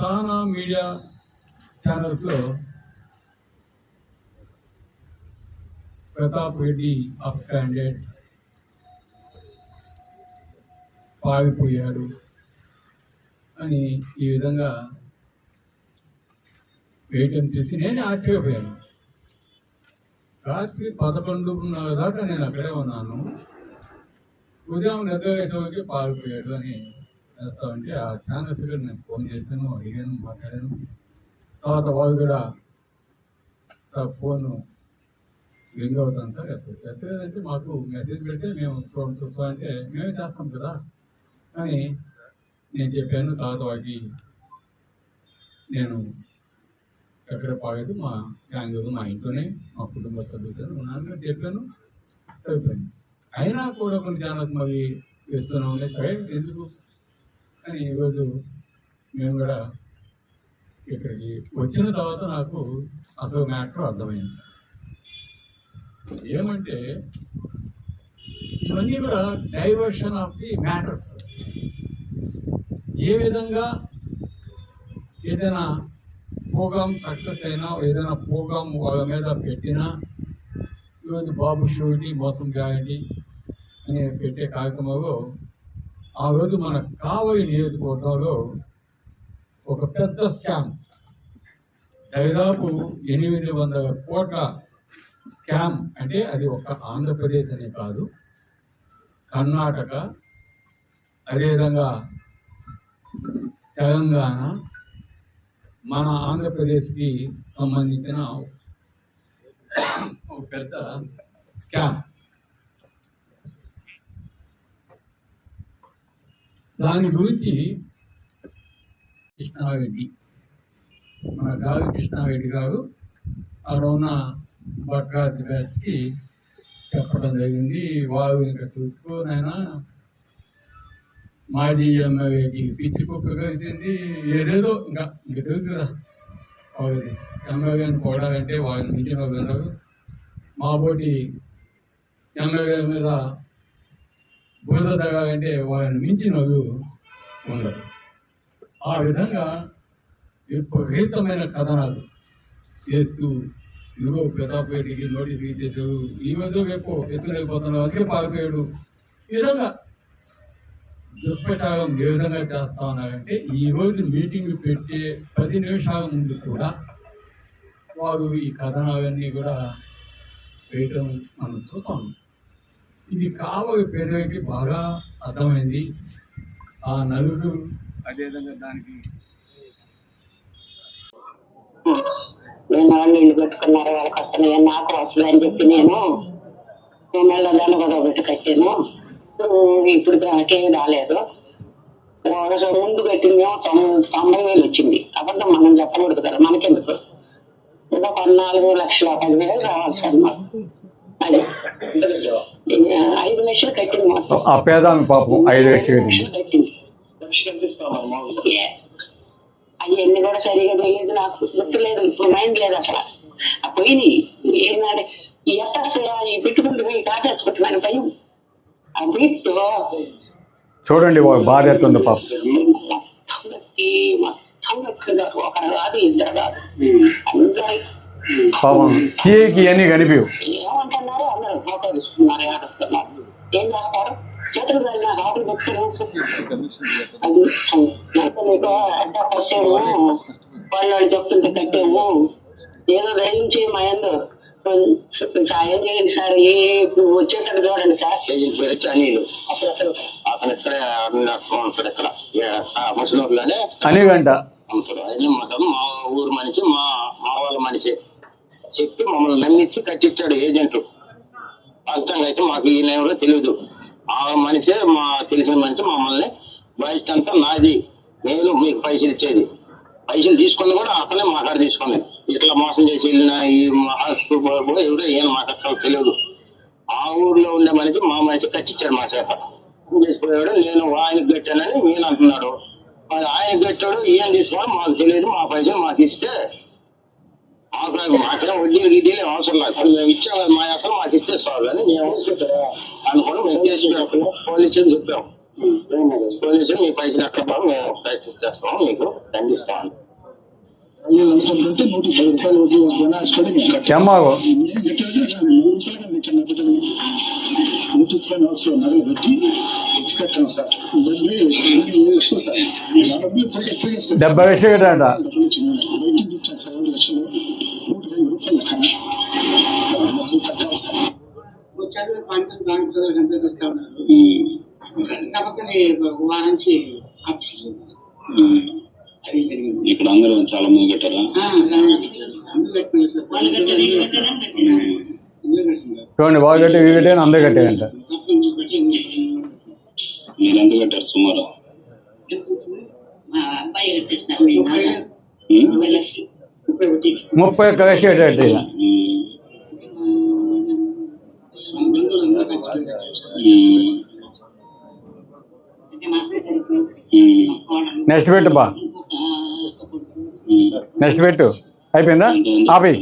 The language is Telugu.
చాలా మీడియా ఛానల్స్లో ప్రతాప్ రెడ్డి అప్స్ క్యాండిడేట్ పారిపోయాడు అని ఈ విధంగా వేయటం చూసి నేను ఆశ్చర్యపోయాను. రాత్రి పదకొండున్నర దాకా నేను అక్కడే ఉన్నాను. ఉదయం నిద్రపోయేసరికి పారిపోయాడు అని వేస్తామంటే ఆ ఛానల్స్ కూడా నేను ఫోన్ చేశాను అడిగాను మాట్లాడాను. తర్వాత వాళ్ళు కూడా సార్ ఫోను రింగ్ అవుతాను సార్ ఎత్తు ఎత్తలేదంటే మాకు మెసేజ్ పెడితే మేము చూడండి సో అంటే మేమే చేస్తాం కదా అని నేను చెప్పాను. తర్వాత వాడికి నేను ఎక్కడ పోయేది మా గ్యాంగ్ మా ఇంట్లోనే మా కుటుంబ సభ్యులతో ఉన్నాను చెప్పాను. సరిపోయింది. అయినా కూడా కొన్ని ఛానల్స్ మరి వేస్తున్నాం సరే ఎందుకు? అని ఈరోజు మేము కూడా ఇక్కడికి వచ్చిన తర్వాత నాకు అసలు మ్యాటర్ అర్థమైంది. ఏమంటే ఇవన్నీ కూడా డైవర్షన్ ఆఫ్ ది మ్యాటర్స్. ఏ విధంగా ఏదైనా ప్రోగ్రామ్ సక్సెస్ అయినా ఏదైనా ప్రోగ్రామ్ వాళ్ళ మీద పెట్టినా ఈరోజు బాబు షూరిటీ మోసం గ్యారంటీ అని పెట్టే కార్యక్రమంలో ఆ రోజు మన కావలి నియోజకవర్గంలో ఒక పెద్ద స్కామ్. దాదాపు ఎనిమిది వందల కోట్ల స్కామ్ అంటే అది ఒక ఆంధ్రప్రదేశ్ అనే కాదు. కర్ణాటక అదేవిధంగా తెలంగాణ మన ఆంధ్రప్రదేశ్కి సంబంధించిన ఒక పెద్ద స్కామ్. దాని గురించి కృష్ణారెడ్డి మన గావి కృష్ణారెడ్డి గారు అక్కడ ఉన్న భట్రాజ్ బ్యాచ్కి చెప్పడం జరిగింది. వారు ఇంకా చూసుకోనైనా మాజీ ఎమ్మెల్యేకి పిచ్చి కుక్క కలిసింది ఏదేదో ఇంకా ఇంకా తెలుసు కదా. వాళ్ళది ఎమ్మెల్యేని పొగడాలంటే వాళ్ళని మించిన వాళ్ళు ఉండరు మా పోటీ ఎమ్మెల్యే మీద బురద అంటే వారిని మించినవి వాళ్ళు ఆ విధంగా విపరీతమైన కథనాలు చేస్తూ ఇదిగో పెద్దపేటకి నోటీస్ ఇచ్చేసావు ఈ మధ్య రేపు ఎత్తులేకపోతున్నావు అందుకే పారిపోయాడు. ఈ విధంగా దుష్ప్రచారం ఏ విధంగా చేస్తా ఉన్నారంటే ఈ రోజు మీటింగ్ పెట్టే పది నిమిషాల ముందు కూడా వారు ఈ కథనాలన్నీ కూడా వేయటం మనం చూస్తాం. ఇది కావలి పేదలకి బాగా అర్థమైంది. ఆ నలుగురు అదేవిధంగా దానికి నేను వాళ్ళు ఇల్లు పెట్టుకున్నారు వాళ్ళకి వస్తున్నాయి నాకు వస్తుంది అని చెప్పి నేను నేను నెలదాన్ని కదా పెట్టి కట్టాను. ఇప్పుడు నాకేమీ రాలేదు. ఒకసారి ముందు కట్టిందేమో తొంభై తొంభై వేలు వచ్చింది. అబద్ధం మనం చెప్పకూడదు కదా మనకెందుకు? ఇంకా ఒక నాలుగు లక్షల పదివేలు రావాలి సార్ మాకు. ఐదు లక్షలు కట్టింది మొత్తం ఆ పేదామి పాపం ఐదు లక్షలు కట్టింది. అవన్నీ కూడా సరిగా తెలియదు నాకు. గుర్తులేదు ఇప్పుడు మైండ్ లేదు అసలు. ఆ పోయినాయి ఏనాడు ఎట్టస్తాయా ఈ పెట్టుకుంటూ పోయి కాటేసుకుంటున్నాను భయం ఆ వీటితో చూడండి బాధ ఎట్టుంది పాపం. పాపం సిఐకి ఇవన్నీ కనిపించవు ఇస్తున్నారు ఏడుస్తున్నారు ఏం చేస్తారు చేతులు వెళ్ళిన రాత్రి భక్తులు అది సం- అడ్డా కట్టాము వాళ్ళు వాళ్ళు చెప్తుంటే కట్టాము ఏదో దయించి మా సాయం చేయండి సార్ ఏ వచ్చేటట్టు చూడండి సార్ అప్పుడు అసలు అతను ఇక్కడ ఉంటాడు ఇక్కడ ముసలిలోనే అనిగంట. అమ్ముతాడు ఆయన మా ఊరు మనిషి మా మా వాళ్ళ మనిషి చెప్పి మమ్మల్ని నమ్మించి కట్టించాడు ఏజెంట్లు రాష్ట్రంగా అయితే మాకు ఈ నేమ్ తెలియదు ఆ మనిషే మా తెలిసిన మనిషి మమ్మల్ని బాధ్యత అంతా నాది. నేను మీకు పైసలు ఇచ్చేది. పైసలు తీసుకుని కూడా అతనే మాట్లాడి తీసుకుని ఇట్లా మోసం చేసి వెళ్ళిన ఈ మహాసుబాబు ఎవరో ఏం మాట్లాడతారో తెలియదు ఆ ఊర్లో ఉండే మనిషి మా మనిషి కట్టించాడు మా చేత. చేసిపోయాడు నేను ఆయనకి కట్టానని నేను అంటున్నాడు. మరి ఆయన కట్టాడు ఏం తీసుకోవడం మాకు తెలియదు మా పైసలు మాకు ఇస్తే మాకు మాకేం వడ్డీలు గిడ్డీలు అవసరం లేదు ఇప్పుడు మేము ఇచ్చాం కదా మా అసలు మాకు ఇస్తే చాలు. అని మేము అనుకోవడం మేము కేసు పెట్టాము పోలీసులు చెప్పాం. పోలీసు మీ పైసలు ఎక్కడ బాగా మేము ప్రాక్టీస్ చేస్తాము మీకు దండిస్తాం బ్లూటూత్ ఫైన్ హౌస్లో నగలు పెట్టి తెచ్చి కట్టాను సార్. డెబ్బై లక్షలు సార్. డెబ్బై లక్షలు కట్టాడంట చదివే పంటలు బ్యాంక్ చదువు ఎంత తెస్తా ఉన్నారు తప్పకని ఒక వారం నుంచి ఆఫీస్ లేదు అది జరిగింది ఇక్కడ అందరూ చాలా మంది కట్టారా. అందరూ సార్ చూడండి వాళ్ళు కట్టి వీళ్ళు కట్టే అందరూ పెట్టి మీరు ఎంత కట్టారు సుమారు? మా అబ్బాయి కట్టాడు సార్ మీ నాన్న ఉమ్? ఇరవై లక్షలు ముప్పై ఒకటి ముప్పై ఒక్క లక్షలు కట్టాడు ఈయన. ఉమ్. బంధువులు అందరూ కట్టుకున్నారు ఉమ్. అంటే మా అక్క తరపున ఉమ్. కోడలు నెక్స్ట్ పెట్టు. బా. నెక్స్ట్ పెట్టు. అయిపోయిందా? ఆపి